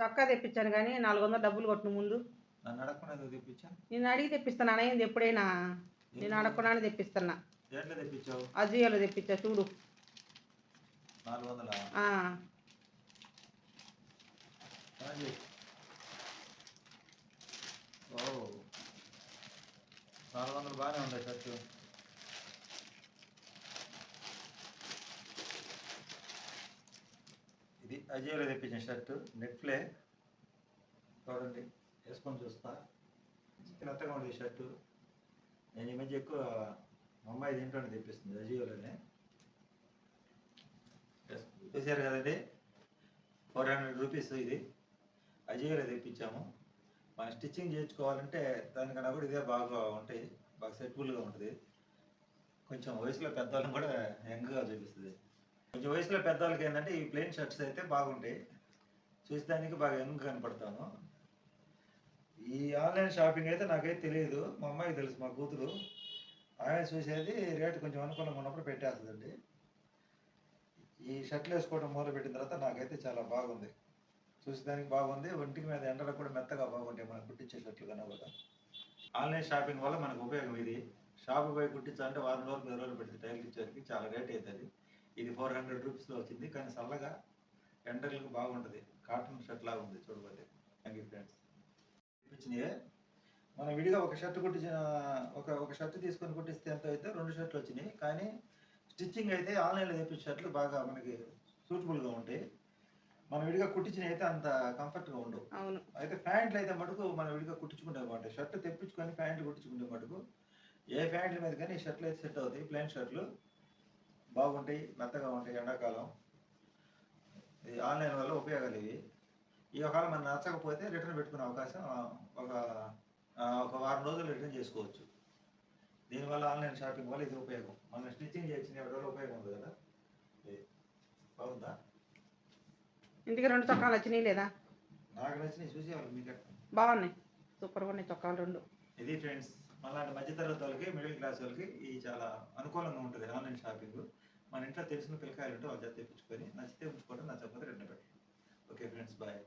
చొక్కా తెప్పించాను కానీ నాలుగు వందలు డబ్బులు కొట్టిన ముందు. నేను అడిగి తెప్పిస్తాను అయింది ఎప్పుడైనా? నేను అడగకుండానే తెప్పిస్తున్నా. అజియోలో తెప్పించా చూడు. నాలుగు వందల బాగానే ఉన్నాయి షర్టు ఇది అజియోలో తెప్పించిన షర్ట్ నెట్ఫ్లే చూడండి వేసుకొని చూస్తా. మెత్తగా ఉంది ఈ షర్టు. నేను ఈ మధ్య ఎక్కువ మా అమ్మాయి దీంట్లోనే తెప్పిస్తుంది అజియోలోనే. చూసారు కదండి? ఫోర్ హండ్రెడ్ రూపీస్ ఇది. అజియోలో తెప్పించాము. మనం స్టిచ్చింగ్ చేయించుకోవాలంటే దానికన్నా కూడా ఇదే బాగా ఉంటాయి. బాగా సెట్ఫుల్గా ఉంటుంది. కొంచెం వయసులో పెద్దవాళ్ళని కూడా యంగ్గా చూపిస్తుంది. కొంచెం వయసులో పెద్దవాళ్ళకి ఏంటంటే ఈ ప్లెయిన్ షర్ట్స్ అయితే బాగుంటాయి. చూసేదానికి బాగా యంగ్ కనపడతాను. ఈ ఆన్లైన్ షాపింగ్ అయితే నాకైతే తెలియదు మా అమ్మాయికి తెలుసు మా కూతురు. ఆమె చూసేది రేటు కొంచెం అనుకూలంగా ఉన్నప్పుడు పెట్టేస్తుందండి. ఈ షర్ట్లు వేసుకోవడం మొదలుపెట్టిన తర్వాత నాకైతే చాలా బాగుంది. చూసేదానికి బాగుంది. ఒంటికి మీద ఎండలో కూడా మెత్తగా బాగుంటాయి మనం కుట్టించే షర్ట్లు కన్నా కూడా. ఆన్లైన్ షాపింగ్ వల్ల మనకు ఉపయోగం ఇది. షాపు పోయి కుట్టించాలంటే వారం రోజులు పది రోజులు పెడితే టైల్ ఇచ్చేసరికి చాలా రేట్ అవుతుంది. ఫోర్ హండ్రెడ్ రూపీస్లో వచ్చింది. కానీ చల్లగా ఎండలకు బాగుంటుంది. కాటన్ షర్ట్ లాగా ఉంది చూడబోతే. థ్యాంక్ యూ ఫ్రెండ్స్ ఇప్పించినాయే. మనం విడిగా ఒక షర్ట్ కుట్టించిన ఒక ఒక షర్ట్ తీసుకొని కుట్టిస్తే ఎంత అయితే రెండు షర్ట్లు వచ్చినాయి. కానీ స్టిచ్చింగ్ అయితే ఆన్లైన్లో తెప్పించే షర్ట్లు బాగా మనకి సూటబుల్గా ఉంటాయి. మనం విడిగా కుట్టించినవి అయితే అంత కంఫర్ట్గా ఉండవు. అవును. అయితే ప్యాంట్లు అయితే మటుకు మనం విడిగా కుట్టించుకుంటే బాగుంటాయి. షర్ట్ తెప్పించుకొని ప్యాంట్లు కుట్టించుకుంటే మటుకు ఏ ప్యాంట్ల మీద కానీ షర్ట్లు అయితే సెట్ అవుతాయి. ప్లెయిన్ షర్ట్లు. బాగుంటాయి మెత్తగా ఉంటాయి ఎండాకాలం. ఇది ఆన్లైన్ వల్ల ఉపయోగాలు ఇవి. ఈ ఒకవేళ మనం నచ్చకపోతే రిటర్న్ పెట్టుకునే అవకాశం ఒక ఒక వారం రోజులు రిటర్న్ చేసుకోవచ్చు. దీనివల్ల ఆన్లైన్ షాపింగ్ వల్ల ఇది ఉపయోగం. మనం స్టిచ్చింగ్ చేసిన వల్ల ఉపయోగం ఉంది కదా? బాగుందా? ఇంటికి రెండు చొక్కాలు వచ్చినాయి లేదా? నాకు నచ్చిన చూసేవాళ్ళు మీకు? బాగున్నాయి. సూపర్గా ఉన్నాయి చొక్కాలు రెండు. ఇది ఫ్రెండ్స్ అలాంటి మధ్యతరగతి వాళ్ళకి మిడిల్ క్లాస్ వాళ్ళకి ఇది చాలా అనుకూలంగా ఉంటుంది ఆన్లైన్ షాపింగ్. మన ఇంట్లో తెలిసిన పిల్లకాయలు ఉంటే వాళ్ళ చేత తెప్పించుకొని నచ్చితే ఉంచుకోవడం నచ్చకపోతే రెండు పెట్టండి. Okay friends bye